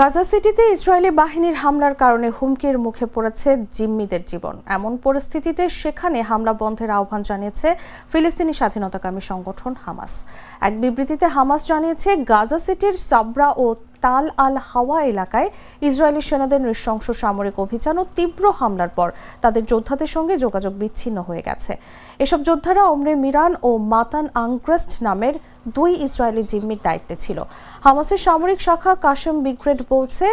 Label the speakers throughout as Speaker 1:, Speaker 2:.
Speaker 1: গাজা সিটিতে ইসরায়েলি বাহিনীর হামলার কারণে হুমকির মুখে পড়েছে জিম্মিদের জীবন। এমন পরিস্থিতিতে সেখানে হামলা বন্ধের আহ্বান জানিয়েছে ফিলিস্তিনি স্বাধীনতাকামী সংগঠন হামাস। এক বিবৃতিতে হামাস জানিয়েছে, গাজা সিটির সাবরা ও তাল আল হাওয়া এলাকায় ইসরায়েলি সেনাদের নৃশংস সামরিক অভিযান ও তীব্র হামলার পর তাদের যোদ্ধাদের সঙ্গে যোগাযোগ বিচ্ছিন্ন হয়ে গেছে। এসব যোদ্ধারা অমরে মিরান ও মাতান আংক্রেস্ট নামের দুই ইসরায়েলি জিম্মির দায়িত্বে ছিল। হামাসের সামরিক শাখা কাশেম বিগ্রেড বলছে,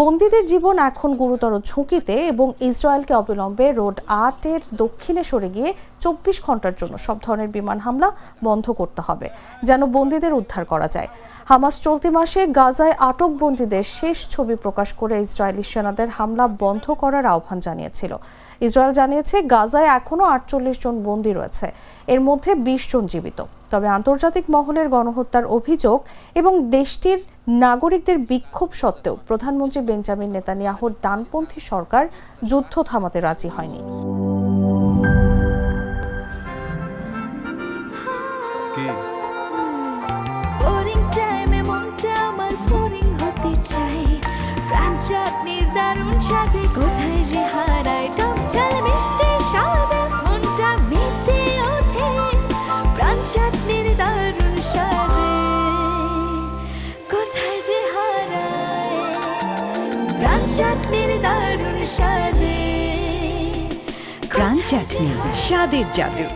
Speaker 1: বন্দীদের জীবন এখন গুরুতর ঝুঁকিতে এবং ইসরায়েলকে অবিলম্বে রোড আটের দক্ষিণে সরে গিয়ে চব্বিশ ঘণ্টার জন্য সব ধরনের বিমান হামলা বন্ধ করতে হবে, যেন বন্দীদের উদ্ধার করা যায়। হামাস চলতি মাসে গাজায় আটক বন্দীদের শেষ ছবি প্রকাশ করে ইসরায়েলি সেনাদের হামলা বন্ধ করার আহ্বান জানিয়েছিল। ইসরায়েল জানিয়েছে, গাজায় এখনও আটচল্লিশ জন বন্দী রয়েছে। এর মধ্যে বিশ জন জীবিত। তবে আন্তর্জাতিক মহলের গণহত্যার অভিযোগ এবং দেশটির নাগরিকদের বিক্ষোভ সত্ত্বেও প্রধানমন্ত্রী বেঞ্জামিন নেতানিয়াহুর ডানপন্থী সরকার যুদ্ধ থামাতে রাজি হয়নি।
Speaker 2: হতে চাই প্রাণ চাটনির দারুণ সাথে কোথায় যে হারায় প্রাণ চাটনির দারুণ স্বাদে।
Speaker 3: প্রাণ চাটনি স্বাদের জাদু।